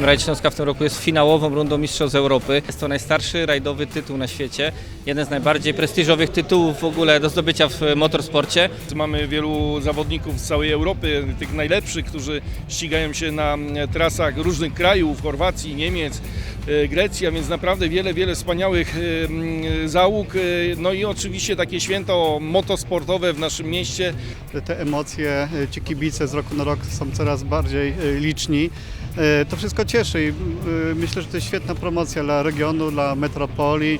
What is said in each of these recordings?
Rajd Śląska w tym roku jest finałową rundą Mistrzostw Europy. Jest to najstarszy rajdowy tytuł na świecie. Jeden z najbardziej prestiżowych tytułów w ogóle do zdobycia w motorsporcie. Mamy wielu zawodników z całej Europy, tych najlepszych, którzy ścigają się na trasach różnych krajów, Chorwacji, Niemiec, e, Grecji, a więc naprawdę wiele, wiele wspaniałych załóg. e, No i oczywiście takie święto motosportowe w naszym mieście. te emocje, e, ci kibice z roku na rok są coraz bardziej liczni. E, To wszystko cieszy i e, myślę, że to jest świetna promocja dla regionu, dla metropolii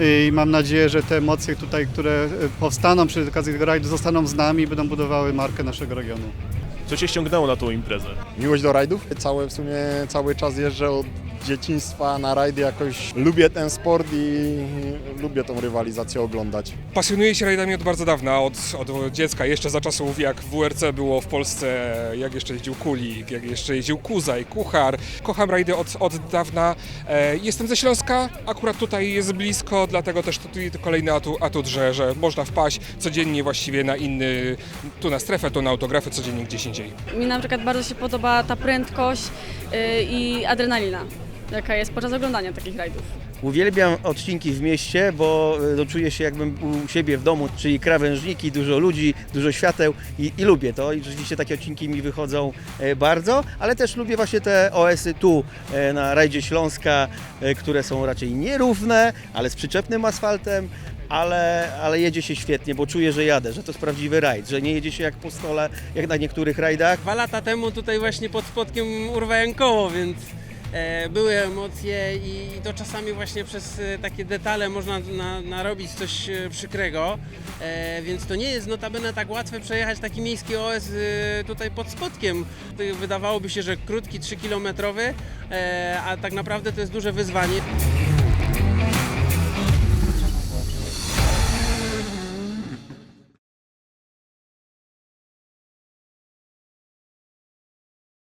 E, i mam nadzieję, że te emocje tutaj, które powstaną przy okazji tego rajdu zostaną z nami i będą budowały markę naszego regionu. Co Cię ściągnęło na tą imprezę? Miłość do rajdów. Cały, w sumie cały czas jeżdżę od dzieciństwa na rajdy. Jakoś lubię ten sport i lubię tą rywalizację oglądać. Pasjonuję się rajdami od bardzo dawna, od, od dziecka, jeszcze za czasów jak WRC było w Polsce, jak jeszcze jeździł Kulik, jak jeszcze jeździł Kuzaj, Kuchar. Kocham rajdy od, od dawna. E, jestem ze Śląska, akurat tutaj jest blisko, dlatego też tutaj kolejny atut, atut że, że można wpaść codziennie właściwie na inny, tu na strefę, tu na autografy, codziennie gdzieś indziej. Mi na przykład bardzo się podoba ta prędkość y, i adrenalina, jaka jest podczas oglądania takich rajdów. Uwielbiam odcinki w mieście, bo e, no, czuję się jakbym u siebie w domu, czyli krawężniki, dużo ludzi, dużo świateł i, i lubię to i rzeczywiście takie odcinki mi wychodzą e, bardzo, ale też lubię właśnie te OS-y tu e, na rajdzie Śląska, e, które są raczej nierówne, ale z przyczepnym asfaltem, ale, ale jedzie się świetnie, bo czuję, że jadę, że to jest prawdziwy rajd, że nie jedzie się jak po stole, jak na niektórych rajdach. Dwa lata temu tutaj właśnie pod Spodkiem urwałem koło, więc były emocje i to czasami właśnie przez e, takie detale można na, narobić coś e, przykrego, e, więc to nie jest notabene tak łatwe przejechać taki miejski OS e, tutaj pod Spodkiem. Wydawałoby się, że krótki 3-kilometrowy, e, a tak naprawdę to jest duże wyzwanie.